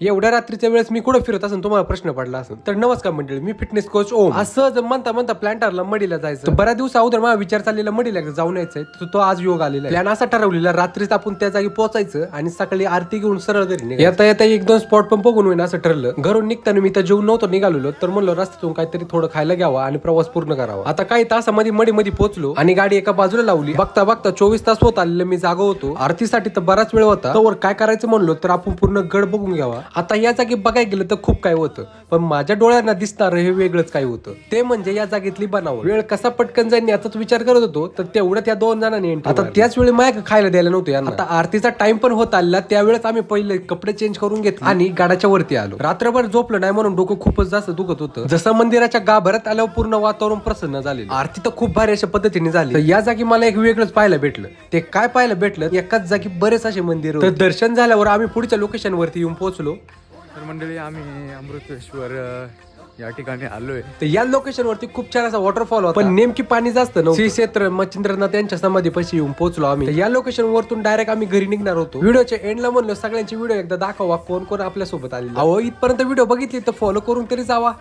एवढ्या रात्रीच्या वेळेस मी कुठं फिरत असेल तुम्हाला प्रश्न पडला असेल तर नमस्कार मंडळी मी फिटनेस कोच ओम. असं जर म्हणता म्हणता प्लॅन ठरला मडीला जायचं. तर बऱ्याच दिवस अगोदर माझा विचार चाललेला मडीला जाऊन यायचंय. तर तो आज योग आलेला प्लॅन असा ठरवलेला रात्रीच आपण त्या जागी पोहोचायचं आणि सकाळी आरती घेऊन सरळ घरी. येता येता एक दोन स्पॉट पण बघून होईन असं ठरलं. घरून निघताना मी तर जेवून नव्हतो निघालेलो तर म्हणलं रस्त्यातून काहीतरी थोडं खायला घ्यावा आणि प्रवास पूर्ण करावा. आता काही तासामध्ये मडी मध्ये पोहोचलो आणि गाडी एका बाजूला लावली. बघता बघता चोवीस तास होत आलेलं मी जागा होतो. आरतीसाठी तर बराच वेळ होता. तर काय करायचं म्हणलो तर आपण पूर्ण गड बघून घ्यावा. आता या जागी बघायला गेलं तर खूप काय होतं. पण माझ्या डोळ्यांना दिसणार हे वेगळंच काय होतं. ते म्हणजे या जागेतली बनावट. वेळ कसा पटकन जाईल याचाच विचार करत होतो तर तेवढ्यात या दोन जणांनी आता त्याच वेळी माझ्या खायला द्यायला नव्हतं यांना. आता आरतीचा टाइम पण होत आला त्यावेळेस आम्ही पहिले कपडे चेंज करून घेतले आणि गाडाच्या वरती आलो. रात्रभर झोपलं नाही म्हणून डोकं खूपच जास्त दुखत होतं. जसं मंदिराच्या गाभाऱ्यात आल्यावर पूर्ण वातावरण प्रसन्न झाले आरती तर खूप भारी अशा पद्धतीने झाली. या जागी मला एक वेगळंच पाहायला भेटलं. ते काय पाहायला भेटलं? एकाच जागी बरेच असे मंदिर दर्शन झाल्यावर आम्ही पुढच्या लोकेशन वरती येऊन पोहोचलो. तर मंडळी आम्ही अमृतेश्वर या ठिकाणी आलोय. तर या लोकेशन वरती खूप छान असा वॉटरफॉल होता. पण नेमकी पाणी जास्त नव्हतं. श्री क्षेत्र मच्छिंद्रनाथ यांच्या समाधी पशी येऊन पोहोचलो आम्ही. तर या लोकेशन वरतून डायरेक्ट आम्ही घरी निघणार होतो. व्हिडिओच्या एंडला म्हणलो सगळ्यांची व्हिडिओ एकदा दाखवा कोण कोण आपल्यासोबत आले अहो इथपर्यंत व्हिडिओ बघितली तर फॉलो करून तरी जावा.